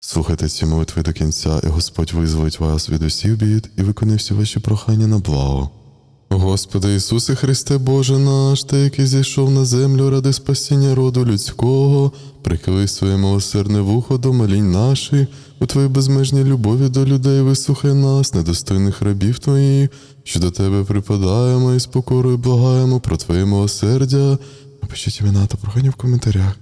Слухайте ці молитви до кінця, і Господь визволить вас від усіх бід і виконає всі ваші прохання на благо. Господи Ісусе Христе Боже наш, Ти, який зійшов на землю ради спасіння роду людського, прихили своє милосердне вухо до молінь наших, у Твоїй безмежній любові до людей вислухай нас, недостойних рабів Твоїх, що до Тебе припадаємо і з покорою благаємо про Твоє милосердя. Напишіть імена та прохання в коментарях.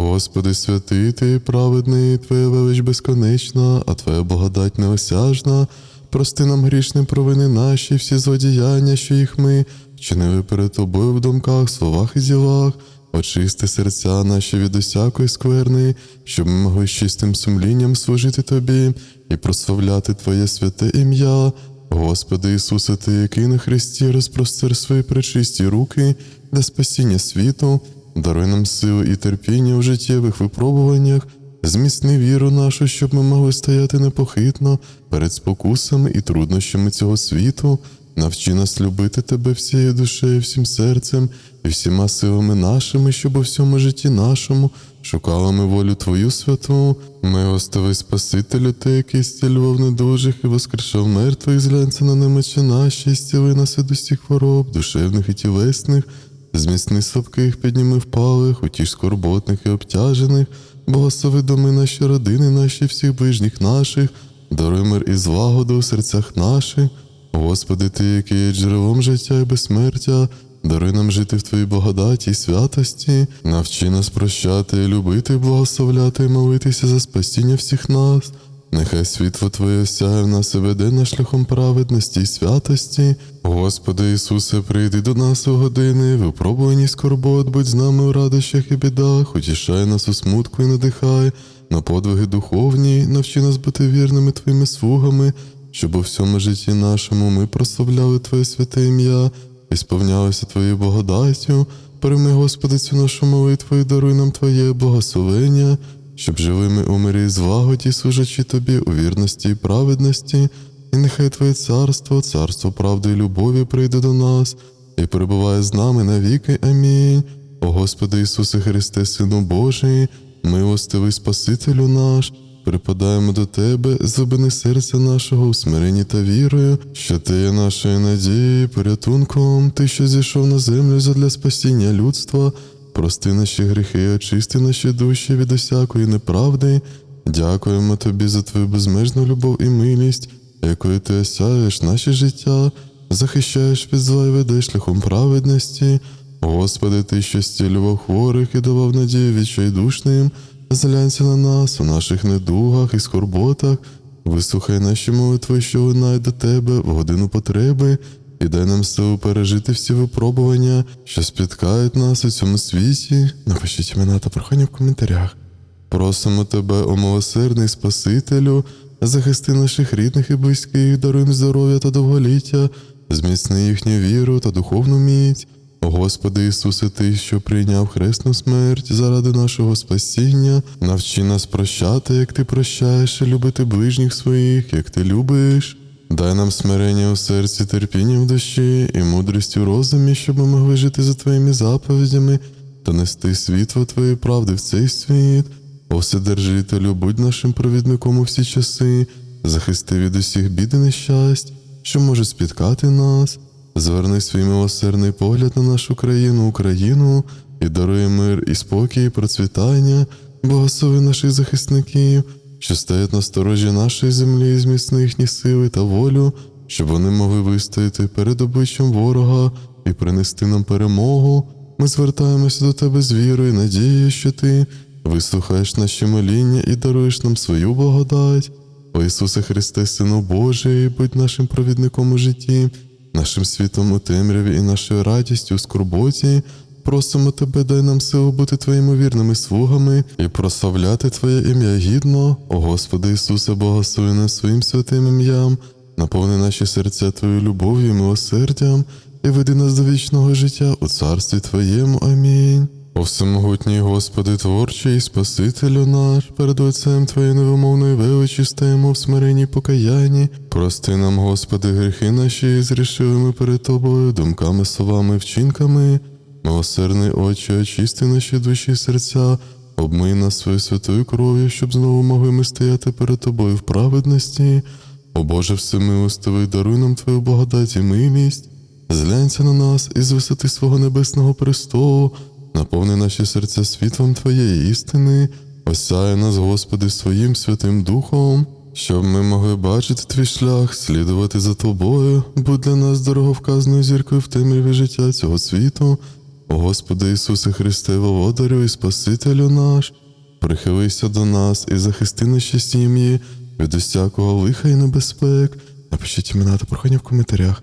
Господи, святий ти, праведний, Твоя велич безконечна, а Твоя благодать неосяжна. Прости нам грішним провини наші, всі злодіяння, що їх ми вчинили перед Тобою в думках, словах і ділах. Очисти серця наші від усякої скверни, щоб ми могли з чистим сумлінням служити Тобі і прославляти Твоє святе ім'я. Господи Ісусе, Ти, який на Христі розпростер свої пречисті руки для спасіння світу, даруй нам силу і терпіння в життєвих випробуваннях, зміцни віру нашу, щоб ми могли стояти непохитно перед спокусами і труднощами цього світу. Навчи нас любити Тебе всією душею, всім серцем і всіма силами нашими, щоб у всьому житті нашому шукали ми волю Твою святу. Милостивий Спасителю, Ти, який зцілював недужих і воскрешав мертвих, зглянься на немочі наші, і зціли нас від усіх хвороб, душевних і тілесних, зміцни слабких, підніми впалих, утіш скорботних і обтяжених, благослови доми наші родини, наші всіх ближніх наших, даруй мир і злагоду у серцях наших. Господи, Ти, який є джерелом життя і безсмертя, даруй нам жити в Твоїй благодаті і святості, навчи нас прощати, любити, благословляти, молитися за спасіння всіх нас. Нехай світло Твоє осяє в нас і веде нас шляхом праведності і святості. Господи Ісусе, прийди до нас у години, випробувані скорбот, будь з нами у радощах і бідах, утішай нас у смутку і надихай, на подвиги духовні, навчи нас бути вірними Твоїми слугами, щоб у всьому житті нашому ми прославляли Твоє святе ім'я і сповнялися Твоєю благодаттю. Прийми, Господи, цю нашу молитву і даруй нам Твоє благословення, щоб жили ми у мирі і злагоді, служачи Тобі у вірності і праведності, і нехай Твоє царство, царство правди і любові прийде до нас і перебуває з нами навіки. Амінь. О Господи Ісусе Христе, Сину Божий, милостивий Спасителю наш, припадаємо до Тебе, зубини серця нашого у смиренні та вірою, що Ти є нашою надією, порятунком, Ти, що зійшов на землю задля спасіння людства, прости наші гріхи, очисти наші душі від усякої неправди. Дякуємо Тобі за Твою безмежну любов і милість, якою Ти осяєш наше життя, захищаєш від зла і ведеш шляхом праведності. Господи, Ти, що зцілював хворих і давав надію відчайдушним, зглянься на нас у наших недугах і скорботах, вислухай наші молитви, що лунають до Тебе в годину потреби, і дай нам силу пережити всі випробування, що спіткають нас у цьому світі. Напишіть імена та прохання в коментарях. Просимо Тебе, о милосердний Спасителю, захисти наших рідних і близьких, даруй їм здоров'я та довголіття, зміцни їхню віру та духовну міць. О Господи Ісусе, Ти, що прийняв хресну смерть заради нашого спасіння, навчи нас прощати, як Ти прощаєш, любити ближніх своїх, як Ти любиш. Дай нам смирення у серці, терпіння в душі і мудрість у розумі, щоб ми могли жити за Твоїми заповідями та нести світло Твоєї правди в цей світ. О Вседержителю, будь нашим провідником у всі часи, захисти від усіх бід і нещасть, що може спіткати нас. Зверни свій милосердний погляд на нашу країну, Україну, і даруй мир і спокій, і процвітання, благослови наших захисників, що стоять на сторожі нашої землі, зміцни їхні сили та волю, щоб вони могли вистояти перед обличчям ворога і принести нам перемогу. Ми звертаємося до тебе з вірою, надією, що ти вислухаєш наші моління і даруєш нам свою благодать. О Ісусе Христе, Сину Божий, будь нашим провідником у житті, нашим світом у темряві і нашою радістю у скорботі. Просимо Тебе, дай нам силу бути Твоїми вірними слугами і прославляти Твоє ім'я гідно, о Господи Ісусе, благослови нас своїм святим ім'ям, наповни наші серця Твоєю любов'ю милосердям, і веди нас до вічного життя у царстві Твоєму. Амінь. О всемогутній Господи, творчий і Спасителю наш, перед Отцем Твоєї невимовної величі стаємо в смиренні покаянні. Прости нам, Господи, гріхи наші, зрішили ми перед Тобою, думками, словами, вчинками. Милосердний Отче, очисти наші душі і серця, обмий нас своєю святою кров'ю, щоб знову могли ми стояти перед тобою в праведності. О Боже всемилостивий, даруй нам Твою благодать і милість, зглянься на нас із висоти свого небесного престолу, наповни наші серця світлом Твоєї істини, осяє нас, Господи, своїм святим Духом, щоб ми могли бачити твій шлях, слідувати за тобою, будь для нас дороговказною зіркою в темряві життя цього світу. Господи Ісусе Христе, Володарю і Спасителю наш, прихилися до нас і захисти наші сім'ї від усякого лиха і небезпек. Напишіть імена та прохання в коментарях.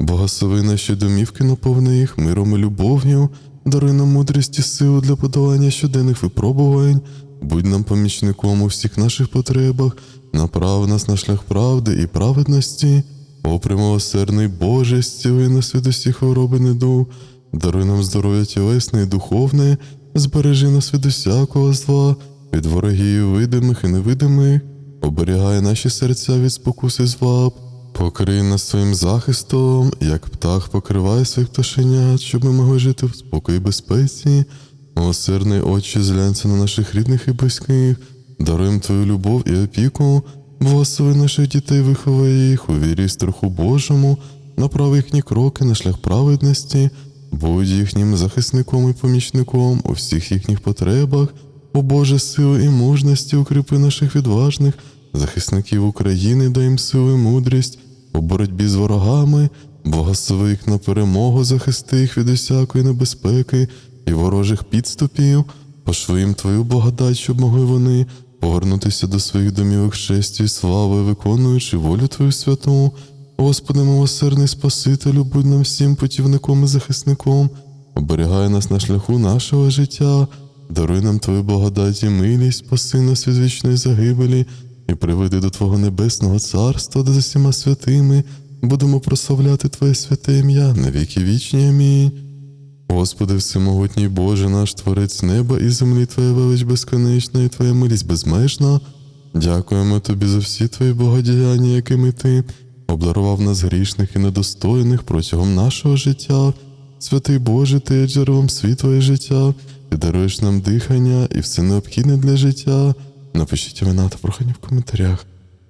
Благослови наші домівки, наповни їх миром і любов'ю, даруй нам мудрість і силу для подолання щоденних випробувань, будь нам помічником у всіх наших потребах, направ нас на шлях правди і праведності. О, примилосердний Боже, зціли нас від усіх хвороб і недуг, даруй нам здоров'я тілесне і духовне, збережи нас від усякого зла, від ворогів видимих і невидимих, оберігай наші серця від спокуси злаб, покрий нас своїм захистом, як птах покриває своїх пташенят, щоб ми могли жити в спокої і безпеці. Милосердний Отче, зглянься на наших рідних і близьких, даруємо Твою любов і опіку, благослови наших дітей, виховай їх у вірі і страху Божому, направи їхні кроки на шлях праведності, будь їхнім захисником і помічником у всіх їхніх потребах, о Боже, сили і мужності укріпи наших відважних захисників України, дай їм силу і мудрість у боротьбі з ворогами, благослови їх на перемогу, захисти їх від усякої небезпеки і ворожих підступів, пошли їм Твою благодать, щоб могли вони повернутися до своїх домівок честі і слави, виконуючи волю Твою святу. Господи, милосердний Спасителю, будь нам всім путівником і захисником, оберігай нас на шляху нашого життя, даруй нам Твою благодать і милість, спаси нас від вічної загибелі і приведи до Твого небесного царства, де за всіма святими будемо прославляти Твоє святе ім'я на віки вічні. Амінь. Господи, всемогутній Боже, наш Творець неба і землі, Твоя велич безконечна і Твоя милість безмежна. Дякуємо Тобі за всі Твої богодіяння, якими Ти обдарував нас грішних і недостойних протягом нашого життя. Святий Боже, Ти є джерелом світла і життя, Ти даруєш нам дихання і все необхідне для життя. Напишіть імена та прохання в коментарях.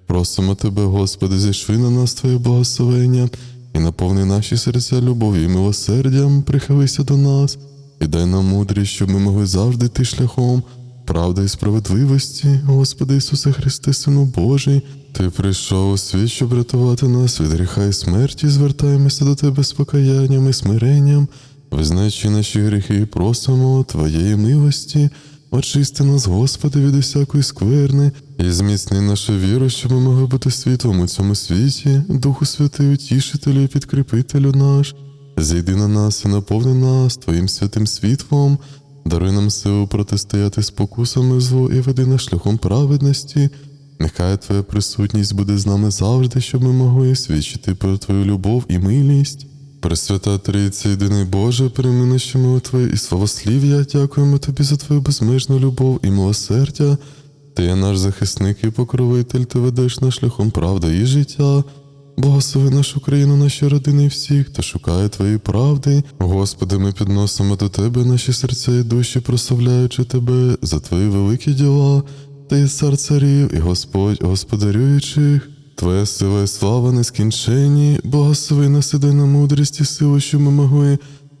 Просимо Тебе, Господи, зійшли на нас Твоє благословення і наповни наші серця любов'ю і милосердям, прихилися до нас і дай нам мудрість, щоб ми могли завжди йти шляхом правди і справедливості, Господи Ісусе Христе, Сину Божий, Ти прийшов у світ, щоб рятувати нас від гріха і смерті, звертаємося до Тебе з покаянням і смиренням, визначи наші гріхи і просимо Твоєї милості. Очисти нас, Господи, від усякої скверни, і зміцни нашу віру, щоб ми могли бути світлом у цьому світі, Духу Святий, утішителю і підкріпителю наш, зійди на нас і наповни нас Твоїм святим світлом, даруй нам силу протистояти спокусами злу і веди нас шляхом праведності. Нехай Твоя присутність буде з нами завжди, щоб ми могли свідчити про Твою любов і милість. Пресвята Трійця, єдиний Боже, наші молитви і славослів'я, дякуємо Тобі за Твою безмежну любов і милосердя. Ти є наш захисник і покровитель, ти ведеш нас шляхом правди і життя. Благослови нашу країну, наші родини всіх, хто шукає Твоєї правди. Господи, ми підносимо до Тебе наші серця і душі, прославляючи Тебе за Твої великі діла. Ти цар царів і Господь господарюючих. Твоя сила і слава нескінченні, благослови нас і дай нам мудрість і силу, щоб ми могли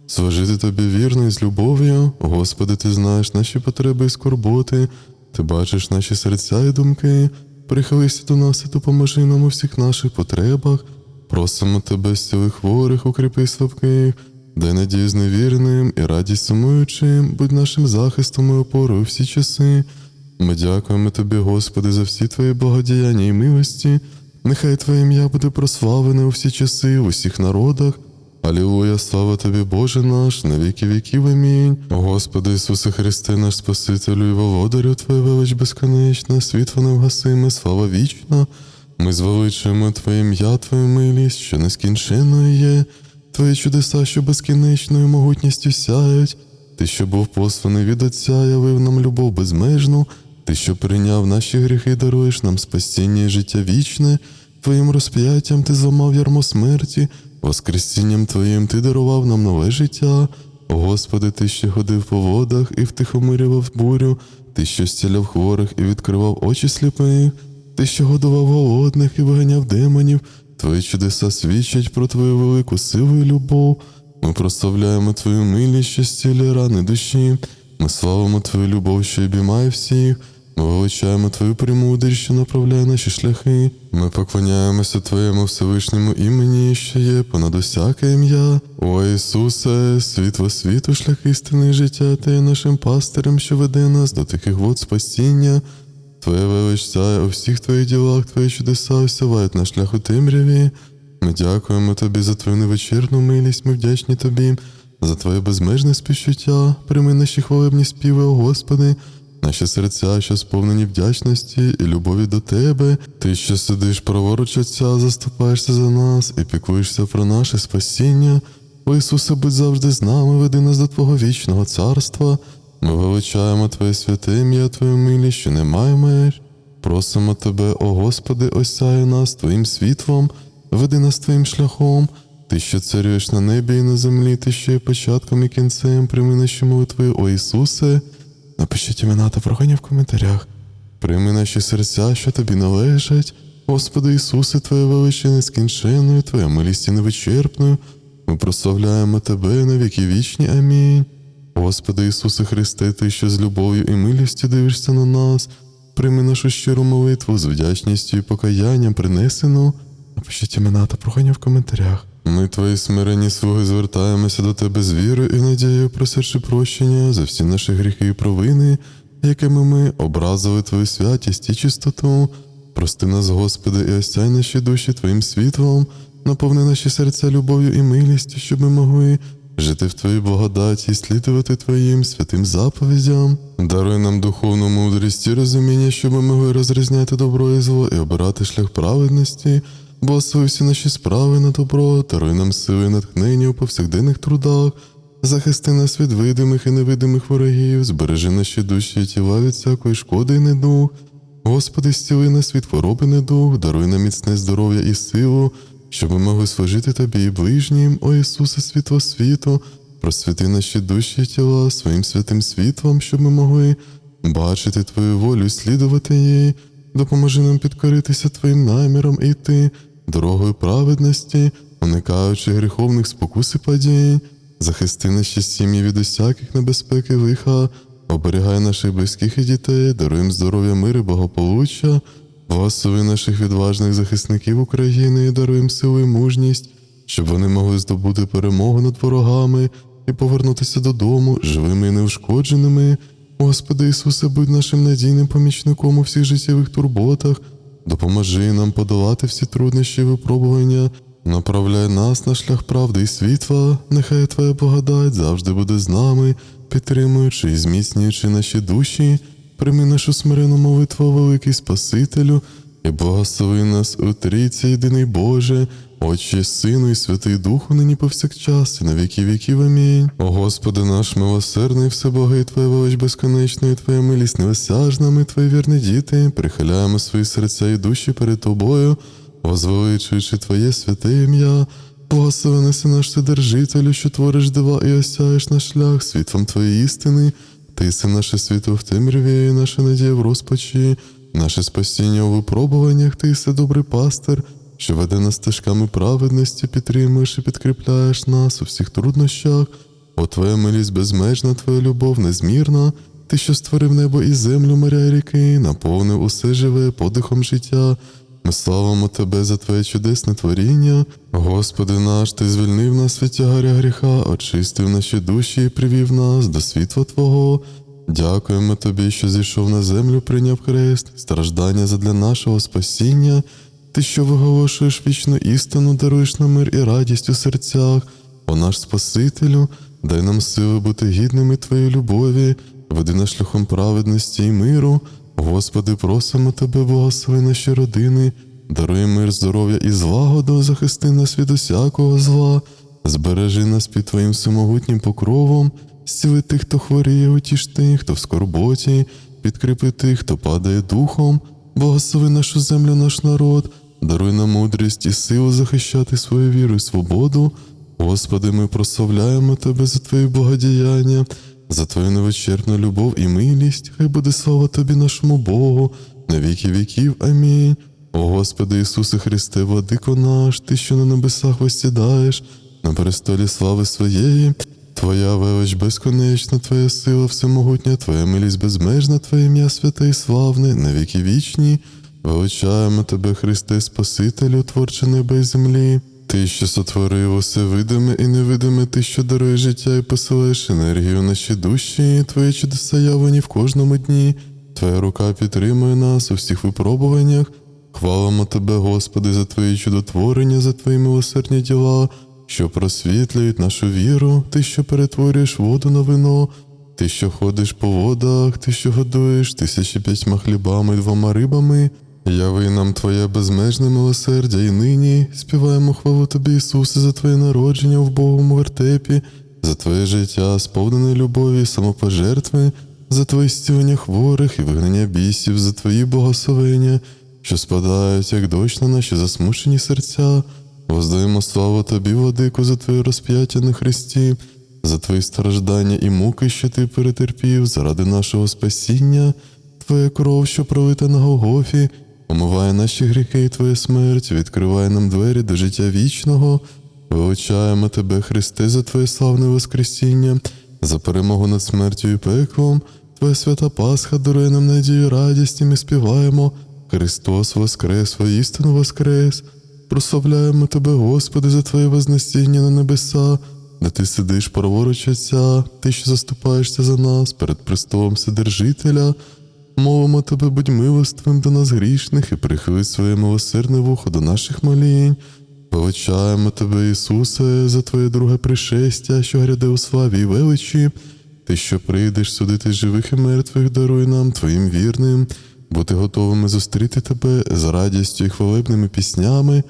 служити тобі вірно і з любов'ю. Господи, ти знаєш наші потреби і скорботи, ти бачиш наші серця і думки. Прихилися до нас і допоможи нам у всіх наших потребах. Просимо тебе, зціли хворих, укріпи слабких, дай надію зневірним і радість сумуючим, будь нашим захистом і опорою всі часи. Ми дякуємо тобі, Господи, за всі твої благодіяння і милості. Нехай Твоє ім'я буде прославлене у всі часи, в усіх народах. Алілуя, слава тобі, Боже наш, на віки віків. Амінь. Господи Ісусе Христе, наш Спасителю і володарю, Твоя велич безконечна, світло невгасиме, слава вічна. Ми звеличуємо Твоє ім'я, Твою милість, що нескінченною є, Твої чудеса, що безкінечною могутністю сяють. Ти, що був посланий від Отця, явив нам любов безмежну. Ти, що прийняв наші гріхи, даруєш нам спасіння і життя вічне, Твоїм розп'яттям ти зламав ярмо смерті, Воскресінням Твоїм ти дарував нам нове життя. О Господи, Ти ще ходив по водах і втихомирював бурю, ти, що зціляв хворих і відкривав очі сліпих, ти, що годував голодних і виганяв демонів, твої чудеса свідчать про твою велику силу і любов. Ми прославляємо твою милість, що зцілює рани душі. Ми славимо твою любов, що обіймає всіх. Ми величаємо твою премудрість, що направляє наші шляхи. Ми поклоняємося Твоєму Всевишньому імені, що є понад усяке ім'я. О Ісусе, світло світу, шлях істини життя, Ти є нашим пастирем, що веде нас до таких вод спасіння. Твоя велич сяє у всіх твоїх ділах, твої чудеса осявають на шлях у темряві. Ми дякуємо тобі за твою невечірну милість, ми вдячні тобі, за твоє безмежне співчуття. Прийми наші хвалебні співи, о Господи, наші серця, що сповнені вдячності і любові до Тебе. Ти, що сидиш праворуч Отця, заступаєшся за нас і піклуєшся про наше спасіння. О Ісусе, будь завжди з нами, веди нас до Твого вічного царства. Ми величаємо Твоє святе ім'я, Твою милість, що не має меж. Просимо Тебе, о Господи, осяй нас Твоїм світлом, веди нас Твоїм шляхом. Ти, що царюєш на небі і на землі, ти, що є початком і кінцем, прийми наші молитви, о Ісусе. Напишіть імена та прохання в коментарях. Прийми наші серця, що тобі належать. Господи Ісусе, Твоя величі нескінченною, Твоя милість є невичерпною. Ми прославляємо Тебе на віки вічні. Амінь. Господи Ісусе Христе, Ти, що з любов'ю і милістю дивишся на нас, прийми нашу щиру молитву з вдячністю і покаянням принесену. Напишіть імена та прохання в коментарях. Ми, твої смиренні слуги, звертаємося до тебе з вірою і надією, просячи прощення за всі наші гріхи і провини, якими ми образили Твою святість і чистоту. Прости нас, Господи, і осяй наші душі Твоїм світлом, наповни наші серця любов'ю і милістю, щоб ми могли жити в Твоїй благодаті і слідувати Твоїм святим заповідям. Даруй нам духовну мудрість і розуміння, щоб ми могли розрізняти добро і зло і обирати шлях праведності. Благослови всі наші справи на добро, даруй нам сили натхнення у повсякденних трудах, захисти нас від видимих і невидимих ворогів, збережи наші душі і тіла від всякої шкоди і недуг. Господи, зціли нас від хвороби недуг, даруй нам міцне здоров'я і силу, щоб ми могли служити Тобі і ближнім, о Ісусе, світло світу, просвіти наші душі і тіла своїм святим світлом, щоб ми могли бачити Твою волю і слідувати їй. Допоможи нам підкоритися Твоїм намірам і йти дорогою праведності, уникаючи гріховних спокус і падінь. Захисти наші сім'ї від усяких небезпек і лиха, оберігай наших близьких і дітей, даруй здоров'я, мир і благополуччя, благослови наших відважних захисників України. І даруй силу і мужність, щоб вони могли здобути перемогу над ворогами і повернутися додому живими і неушкодженими. Господи Ісусе, будь нашим надійним помічником у всіх життєвих турботах, допоможи нам подолати всі труднощі і випробування, направляй нас на шлях правди і світла, нехай Твоя благодать завжди буде з нами, підтримуючи і зміцнюючи наші душі, прийми нашу смирену молитву, великий Спасителю, і благослови нас у трійці, єдиний Боже, Отче, Сину і Святий Духу, нині повсякчас, і на віки віків. Амінь. О Господи наш милосердний, всебогий, Твоя велич безконечна, і Твоя милість невосяжна, ми Твої вірні діти, прихиляємо свої серця і душі перед Тобою, возвеличуючи Твоє святе ім'я. Благослови неси наш Вседержителю, що твориш дива і осяєш наш шлях світлом Твоєї істини. Ти си наше світло в темряві, і наша надія в розпачі, наше спасіння у випробуваннях, ти си добрий пастир, що веде нас стежками праведності, підтримуєш і підкріпляєш нас у всіх труднощах. О, Твоя милість безмежна, Твоя любов незмірна, Ти, що створив небо і землю, моря і ріки, наповнив усе живе подихом життя. Ми славимо Тебе за Твоє чудесне творіння. Господи наш, Ти звільнив нас від тягаря гріха, очистив наші душі і привів нас до світла Твого. Дякуємо Тобі, що зійшов на землю, прийняв хрест, страждання задля нашого спасіння. Ти, що виголошуєш вічну істину, даруєш нам мир і радість у серцях. О наш Спасителю, дай нам сили бути гідними Твоєї любові, веди нас шляхом праведності і миру. Господи, просимо Тебе, благослови наші родини, даруй мир, здоров'я і злагоду, захисти нас від усякого зла, збережи нас під Твоїм всемогутнім покровом, зціли тих, хто хворіє, утіш тих, хто в скорботі, підкріпи тих, хто падає духом, благослови нашу землю, наш народ, даруй нам мудрість і силу захищати свою віру і свободу. Господи, ми прославляємо Тебе за Твої благодіяння за твою невичерпну любов і милість, хай буде слава тобі нашому Богу, на віки віків. Амінь. О Господи Ісусе Христе, владико наш, Ти, що на небесах восідаєш, на престолі слави своєї, Твоя велич безконечна, Твоя сила всемогутня, Твоя милість безмежна, Твоє ім'я святе і славне, на віки вічні. Величаємо Тебе, Христе, Спасителю, творче неба і землі. Ти, що сотворив усе видиме і невидиме, ти, що дарує життя і посилаєш енергію наші душі, твої чудеса явлені в кожному дні. Твоя рука підтримує нас у всіх випробуваннях. Хвалимо Тебе, Господи, за Твої чудотворення, за Твої милосердні діла, що просвітлюють нашу віру, Ти, що перетворюєш воду на вино, Ти, що ходиш по водах, Ти, що годуєш тисячі п'ятьма хлібами двома рибами. Яви нам Твоє безмежне милосердя і нині співаємо хвалу Тобі, Ісусе, за Твоє народження в Богому вертепі, за Твоє життя, сповнене любові самопожертви, за Твоє зцілення хворих і вигнання бісів, за Твої благословення, що спадають, як дощ на наші засмучені серця. Воздаємо славу Тобі, Владику, за Твоє розп'яття на Христі, за Твої страждання і муки, що Ти перетерпів, заради нашого спасіння. Твоя кров, що пролита на Голгофі, омиває наші гріхи і Твоя смерть, відкриває нам двері до життя вічного. Величаємо Тебе, Христе, за Твоє славне Воскресіння, за перемогу над смертю і пеклом. Твоя свята Пасха дарує нам надію радість, і ми співаємо. Христос Воскрес, воістину Воскрес. Прославляємо Тебе, Господи, за Твоє вознесіння на небеса, де Ти сидиш праворуч Отця, Ти, що заступаєшся за нас перед престолом Вседержителя. Молимо тебе, будь милостивим до нас грішних і прихили своє милосердне вухо до наших молінь. Величаємо тебе, Ісусе, за Твоє друге пришестя, що гряде у славі і величі. Ти, що прийдеш судити живих і мертвих, даруй нам Твоїм вірним, бути готовими зустріти Тебе з радістю і хвалебними піснями.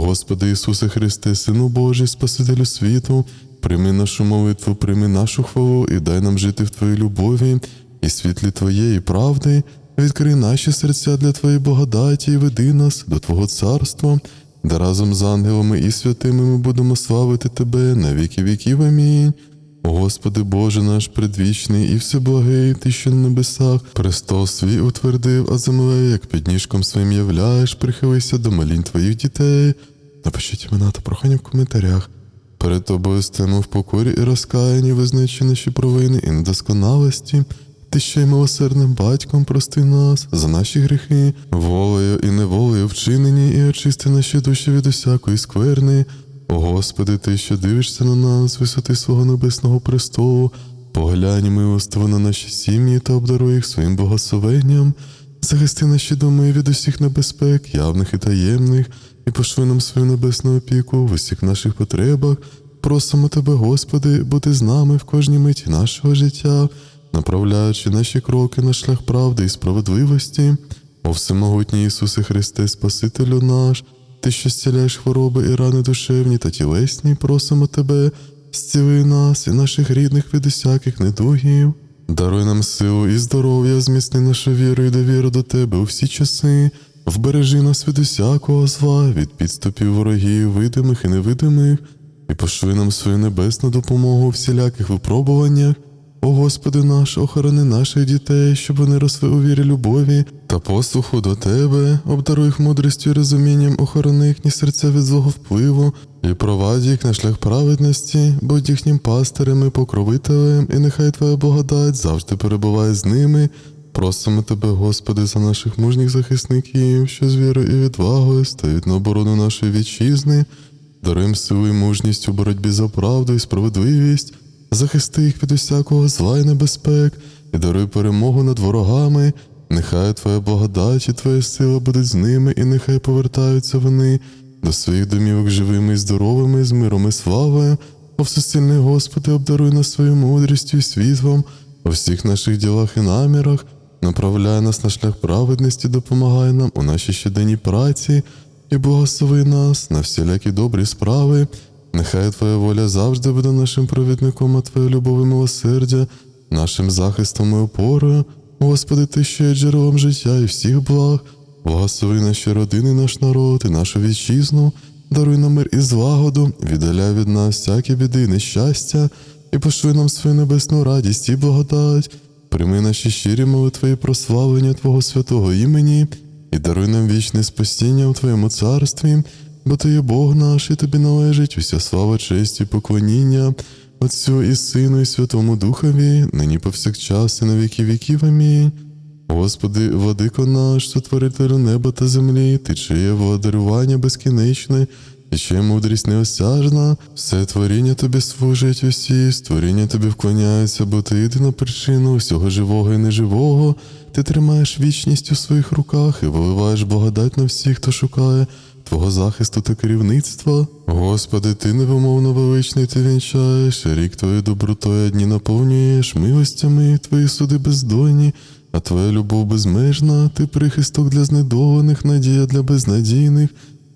Господи Ісусе Христе, Сину Божий, Спасителю світу, прийми нашу молитву, прийми нашу хвалу і дай нам жити в Твоїй любові і світлі Твоєї правди, відкрий наші серця для Твоєї благодаті і веди нас до Твого царства, де разом з ангелами і святими ми будемо славити Тебе на віки віків. Амінь. Господи Боже наш предвічний і всеблагий, Ти, що на небесах, престол свій утвердив, а землею, як під ніжком своїм являєш, прихилися до молінь Твоїх дітей. Напишіть імена та прохання в коментарях. Перед тобою стину в покорі і розкаянні, визначи наші провини і недосконалості. Ти ще й милосердним батьком прости нас за наші гріхи, волею і неволею вчинені, і очисти наші душі від усякої скверни. О Господи, Ти, що дивишся на нас, з висоти свого небесного престолу, поглянь милостиво на наші сім'ї та обдаруй їх своїм благословенням, захисти наші доми від усіх небезпек, явних і таємних, і пошли нам свою небесну опіку в усіх наших потребах. Просимо Тебе, Господи, бути з нами в кожній миті нашого життя направляючи наші кроки на шлях правди і справедливості, о всемогутній Ісусе Христе, Спасителю наш, Ти, що зціляєш хвороби і рани душевні та тілесні, просимо Тебе, зціли нас і наших рідних від усяких недугів. Даруй нам силу і здоров'я, зміцни нашу віру і довіру до Тебе у всі часи, вбережи нас від усякого зла, від підступів ворогів, видимих і невидимих, і пошли нам свою небесну допомогу у всіляких випробуваннях. О Господи наш, охорони наших дітей, щоб вони росли у вірі любові та послуху до Тебе, обдаруй їх мудрістю і розумінням, охорони їхні серця від злого впливу і провадь їх на шлях праведності, будь їхнім пастирем і покровителем, і нехай Твоя благодать завжди перебуває з ними. Просимо Тебе, Господи, за наших мужніх захисників, що з вірою і відвагою стають на оборону нашої вітчизни, даруємо силу і мужність у боротьбі за правду і справедливість захисти їх від усякого зла і небезпек, і даруй перемогу над ворогами. Нехай Твоя благодать і Твоя сила будуть з ними, і нехай повертаються вони до своїх домівок живими і здоровими, з миром і славою. О всесильний Господи, обдаруй нас своєю мудрістю і світлом у всіх наших ділах і намірах, направляй нас на шлях праведності, допомагай нам у нашій щоденній праці і благослови нас на всілякі добрі справи. Нехай Твоя воля завжди буде нашим провідником, а Твоя любов і милосердя, нашим захистом і опорою. Господи, Ти що є джерелом життя і всіх благ, благослови наші родини, наш народ і нашу вітчизну, даруй нам мир і злагоду, віддаляй від нас всякі біди і нещастя, і пошли нам свою небесну радість і благодать. Прийми наші щирі молитви і прославлення Твого святого імені, і даруй нам вічне спасіння у Твоєму царстві, бо Ти є Бог наш, і тобі належить уся слава, честь і поклоніння, Отцю і Сину, і Святому Духові, нині повсякчас і на віки віків. Амінь. Господи, владико наш, сотворителю неба та землі, ти чиє владарювання безкінечне, і чиє мудрість неосяжна, все творіння тобі служить усі, створіння тобі вклоняються, бо ти єдина причина всього живого і неживого. Ти тримаєш вічність у своїх руках і виливаєш благодать на всіх, хто шукає Твого захисту та керівництва. Господи, ти невимовно величний, ти вінчаєш, рік твоєю добротою одні наповнюєш милостями, твої суди бездойні. А твоя любов безмежна, ти прихисток для знедолених, надія для безнадійних,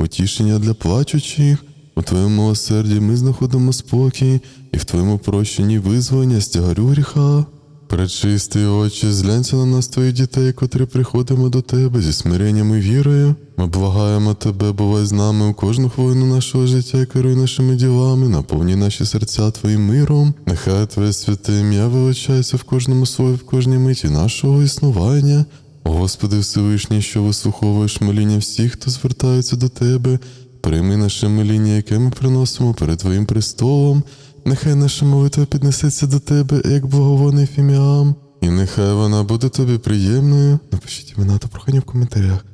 утішення для плачучих. У твоєму милосерді ми знаходимо спокій, і в твоєму прощенні визволення з тягарю гріха. Пречистий очі, зглянься на нас твоїх дітей, котрі приходимо до тебе зі смиренням і вірою. Ми благаємо тебе, бувай з нами у кожну хвилину нашого життя і керуй нашими ділами, наповні наші серця твоїм миром. Нехай Твоє святе ім'я величається в кожному слові, в кожній миті нашого існування. Господи Всевишній, що вислуховуєш моління всіх, хто звертається до Тебе, прийми наше моління, яке ми приносимо перед Твоїм престолом. Нехай наша молитва піднесеться до Тебе, як благовонний фіміам, і нехай вона буде тобі приємною. Напишіть імена та прохання в коментарях.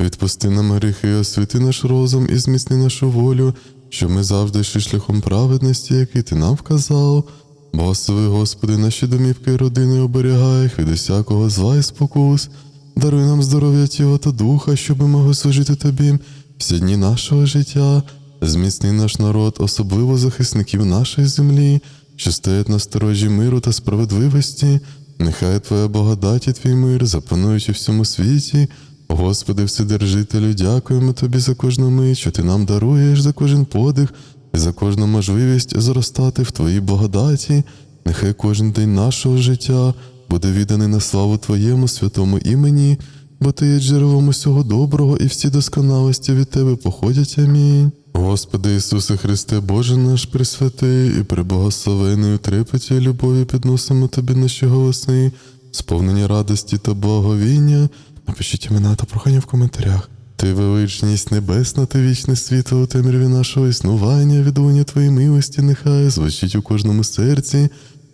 Відпусти нам гріхи, освіти наш розум і зміцни нашу волю, щоб ми завжди йшли шляхом праведності, який ти нам вказав. Благослови, Господи, наші домівки і родини оберігай їх від усякого зла і спокус. Даруй нам здоров'я тіла та духа, щоб ми могли служити Тобі всі дні нашого життя. Зміцни наш народ, особливо захисників нашої землі, що стоять на сторожі миру та справедливості. Нехай Твоя благодать і Твій мир запанують у всьому світі. Господи, Вседержителю, дякуємо Тобі за кожну мить, що Ти нам даруєш за кожен подих і за кожну можливість зростати в Твоїй благодаті. Нехай кожен день нашого життя буде відданий на славу Твоєму святому імені, бо Ти є джерелом усього доброго і всі досконалості від Тебе походять. Амінь. Господи Ісусе Христе, Боже наш Пресвятий і преблагословений у трепеті любові підносимо Тобі наші голоси, сповнені радості та благовіння. Напишіть імена та прохання в коментарях. Ти величність небесна, ти вічне світло у темряві нашого існування, віддалення Твоєї милості, нехай звучить у кожному серці.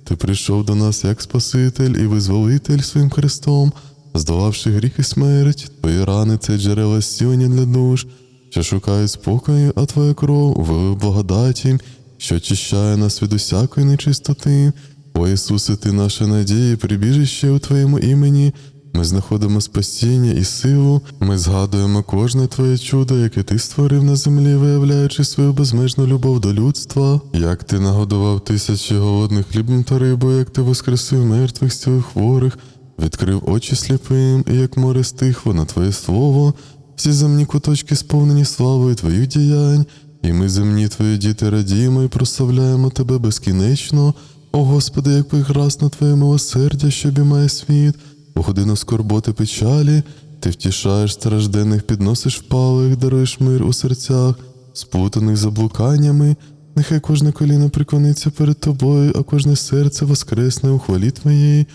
Ти прийшов до нас як Спаситель і визволитель своїм Христом, здолавши гріх і смерть, твої рани це джерела зцілення для душ, що шукають спокою, а твоя кров вилив благодаті, що очищає нас від усякої нечистоти. О Ісусе, ти наша надія, прибіжище у Твоєму імені. Ми знаходимо спасіння і силу, ми згадуємо кожне твоє чудо, яке ти створив на землі, виявляючи свою безмежну любов до людства, як ти нагодував тисячі голодних хлібом та рибою, як ти воскресив мертвих зцілив хворих, відкрив очі сліпим, і як море стихло на твоє слово, всі земні куточки сповнені славою твоїх діянь, і ми, земні твої діти, радіємо і прославляємо тебе безкінечно. О Господи, як прекрасно Твоє милосердя, що обіймає світ. У годину скорботи печалі ти втішаєш стражденних, підносиш впалих, даруєш мир у серцях, сплутаних заблуканнями. Нехай кожне коліно приклониться перед тобою, а кожне серце воскресне у хвалі твоїй.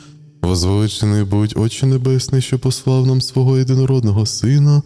Возвеличений будь очі небесний, що послав нам свого єдинородного Сина.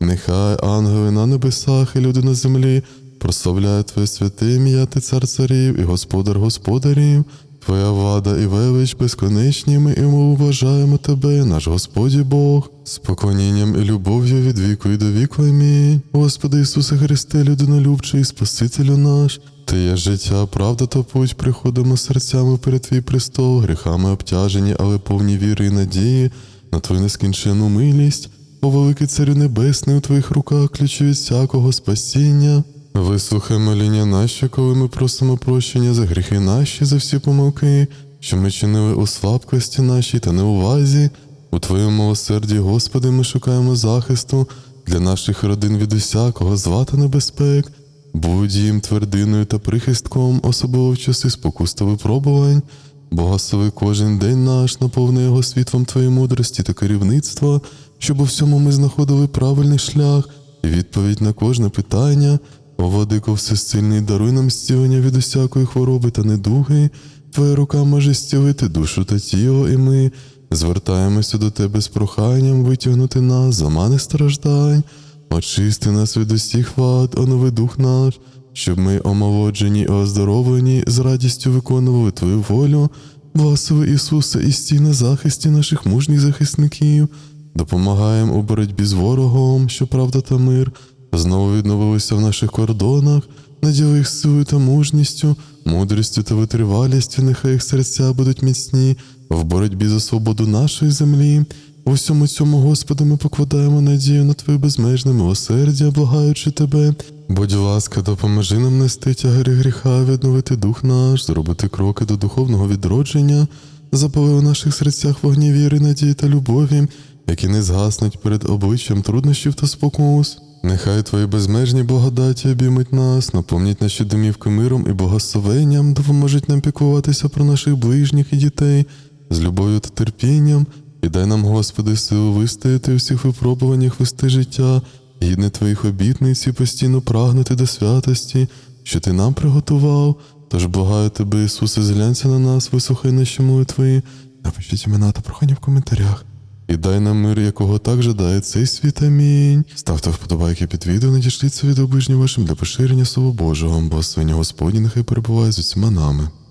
Нехай ангели на небесах і люди на землі прославляють Твоє святе ім'я, Ти цар царів і господар господарів. Твоя влада і велич безконечні, ми і ми вважаємо Тебе, наш Господь Бог, з поклонінням і любов'ю від віку і до віку. Амінь. Господи Ісусе Христе, людинолюбчий, Спасителю наш, Ти є життя, правда та путь, приходимо серцями перед Твій престол, гріхами обтяжені, але повні віри і надії на Твою нескінчену милість. О великий Царю Небесний, у Твоїх руках ключі від всякого спасіння. Вислухай моління наші, коли ми просимо прощення за гріхи наші, за всі помилки, що ми чинили у слабкості нашій та неувазі. У Твоєму милосерді, Господи, ми шукаємо захисту для наших родин від усякого зла та небезпек. Будь їм твердиною та прихистком, особливо в часи спокус та випробувань. Благослови кожен день наш, наповни його світлом Твоєї мудрості та керівництва, щоб у всьому ми знаходили правильний шлях і відповідь на кожне питання. Владико Всесильний, даруй нам зцілення від усякої хвороби та недуги, Твоя рука може зцілити душу та тіло, і ми звертаємося до тебе з проханням витягнути нас з омани страждань, очисти нас від усіх вад, онови дух наш, щоб ми, омолоджені і оздоровлені, з радістю виконували Твою волю. Благослови Ісуса і стій на захисті наших мужніх захисників, допомагаємо у боротьбі з ворогом, що правда та мир, знову відновилися в наших кордонах, наділи їх силою та мужністю, мудрістю та витривалістю, нехай їх серця будуть міцні в боротьбі за свободу нашої землі. У всьому цьому, Господи, ми покладаємо надію на Твоє безмежне милосердя, благаючи Тебе. Будь ласка, допоможи нам нести тягари гріха, відновити дух наш, зробити кроки до духовного відродження, запали у наших серцях вогні віри, надії та любові, які не згаснуть перед обличчям труднощів та спокус. Нехай Твої безмежні благодаті обіймуть нас, наповнять наші домівки миром і благословенням, допоможуть нам піклуватися про наших ближніх і дітей з любов'ю та терпінням, і дай нам, Господи, силу вистояти у всіх випробуваннях вести життя, гідне Твоїх обітниць і постійно прагнути до святості, що Ти нам приготував. Тож благаю Тебе, Ісусе, зглянься на нас, вислухай наші молитви. Напишіть імена та прохання в коментарях. І дай нам мир, якого так жадає цей світ. Амінь. Ставте вподобайки під відео, надішліться від обижню вашим для поширення Слова Божого, бо Господні нехай перебуває з усіма нами.